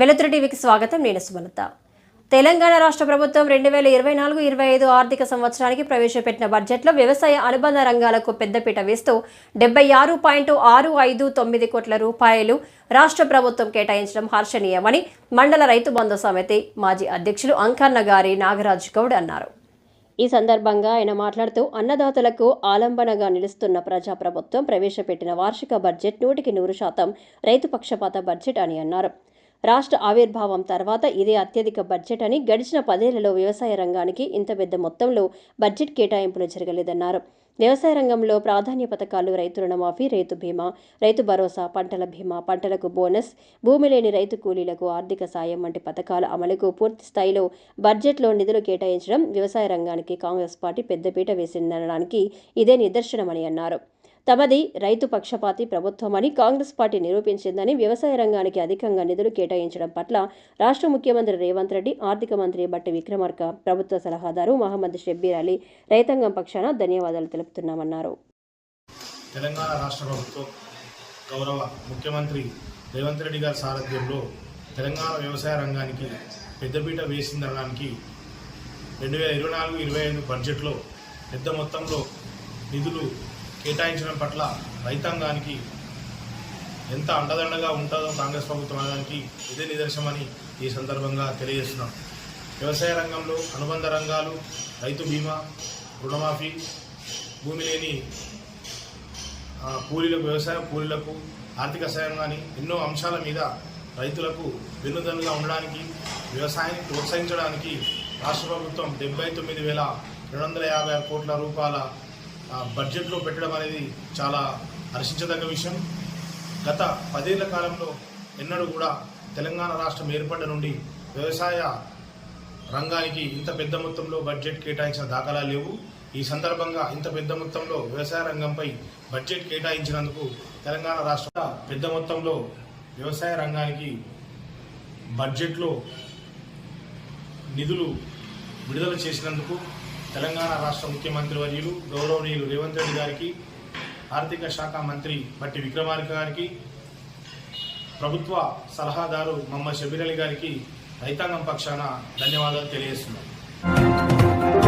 వెలుతురు టీవీకి స్వాగతం. నేను సుమలత. తెలంగాణ రాష్ట్ర ప్రభుత్వం రెండు వేల ఇరవై నాలుగు ఇరవై ఐదు ఆర్థిక సంవత్సరానికి ప్రవేశపెట్టిన బడ్జెట్లో వ్యవసాయ అనుబంధ రంగాలకు పెద్దపీట వేస్తూ డెబ్బై ఆరు పాయింట్ ఆరు ఐదు తొమ్మిది కోట్ల రూపాయలు రాష్ట్ర ప్రభుత్వం కేటాయించడం హర్షణీయమని మండల రైతు బంధు సమితి మాజీ అధ్యక్షులు అంకన్న గారి నాగరాజ్ గౌడ్ అన్నారు. ఈ సందర్భంగా ఆయన మాట్లాడుతూ అన్నదాతలకు ఆలంబనగా నిలుస్తున్న ప్రజాప్రభుత్వం ప్రవేశపెట్టిన వార్షిక బడ్జెట్ నూటికి నూరు శాతం రైతు పక్షపాత బడ్జెట్ అని అన్నారు. రాష్ట్ర ఆవిర్భావం తర్వాత ఇదే అత్యధిక బడ్జెట్ అని గడిచిన పదేళ్ళలో వ్యవసాయ రంగానికి ఇంత పెద్ద మొత్తంలో బడ్జెట్ కేటాయింపులు జరగలేదన్నారు. వ్యవసాయ రంగంలో ప్రాధాన్య పథకాలు రైతు రుణమాఫీ రైతు బీమా రైతు భరోసా పంటల బీమా పంటలకు బోనస్ భూమి లేని రైతు కూలీలకు ఆర్థిక సాయం వంటి పథకాల అమలుకు పూర్తి స్థాయిలో బడ్జెట్లో నిధులు కేటాయించడం వ్యవసాయ రంగానికి కాంగ్రెస్ పార్టీ పెద్దపీట వేసిందనడానికి ఇదే నిదర్శనమని అన్నారు. తమది రైతు పక్షపాతి ప్రభుత్వమని కాంగ్రెస్ పార్టీ నిరూపించిందని వ్యవసాయ రంగానికి అధికంగా నిధులు కేటాయించడం పట్ల రాష్ట్ర ముఖ్యమంత్రి రేవంత్ రెడ్డి ఆర్థిక మంత్రి బట్టి విక్రమార్క ప్రభుత్వ సలహాదారు మహమ్మద్ షబ్బీర్ అలీ రైతాంగం పక్షాన ధన్యవాదాలు తెలుపుతున్నామన్నారు. తెలంగాణ రాష్ట్ర ప్రభుత్వం గౌరవ ముఖ్యమంత్రి రేవంత్ రెడ్డి గారి సారథ్యంలో తెలంగాణ వ్యవసాయ రంగానికి పెద్దపీట వేసిందనడానికి రెండు వేల ఇరవై నాలుగు ఇరవై ఐదు బడ్జెట్లో పెద్ద మొత్తంలో నిధులు కేటాయించడం పట్ల రైతాంగానికి ఎంత అండదండగా ఉంటుందో కాంగ్రెస్ ప్రభుత్వం అనడానికి ఇదే నిదర్శనమని ఈ సందర్భంగా తెలియజేస్తున్నాం. వ్యవసాయ రంగంలో అనుబంధ రంగాలు రైతు బీమా రుణమాఫీ భూమి లేని కూలీలకు వ్యవసాయ కూలీలకు ఆర్థిక సాయం కానీ ఎన్నో అంశాల మీద రైతులకు వెన్నుదన్నుగా ఉండడానికి వ్యవసాయాన్ని ప్రోత్సహించడానికి రాష్ట్ర ప్రభుత్వం డెబ్బై తొమ్మిది వేల రెండు వందల యాభై ఆరు కోట్ల రూపాయల బడ్జెట్లో పెట్టడం అనేది చాలా హర్షించదగ్గ విషయం. గత పదేళ్ళ కాలంలో ఎన్నడూ కూడా తెలంగాణ రాష్ట్రం ఏర్పడ్డ నుండి వ్యవసాయ రంగానికి ఇంత పెద్ద మొత్తంలో బడ్జెట్ కేటాయించిన దాఖలా లేవు. ఈ సందర్భంగా ఇంత పెద్ద మొత్తంలో వ్యవసాయ రంగంపై బడ్జెట్ కేటాయించినందుకు తెలంగాణ రాష్ట్ర పెద్ద మొత్తంలో వ్యవసాయ రంగానికి బడ్జెట్లో నిధులు విడుదల చేసినందుకు తెలంగాణ రాష్ట్ర ముఖ్యమంత్రి వర్యులు గౌరవనీయులు రేవంత్ రెడ్డి గారికి ఆర్థిక శాఖ మంత్రి బట్టి విక్రమార్క గారికి ప్రభుత్వ సలహాదారు మమ్మ షబీర్ అలీ గారికి రైతాంగం పక్షాన ధన్యవాదాలు తెలియజేస్తున్నాం.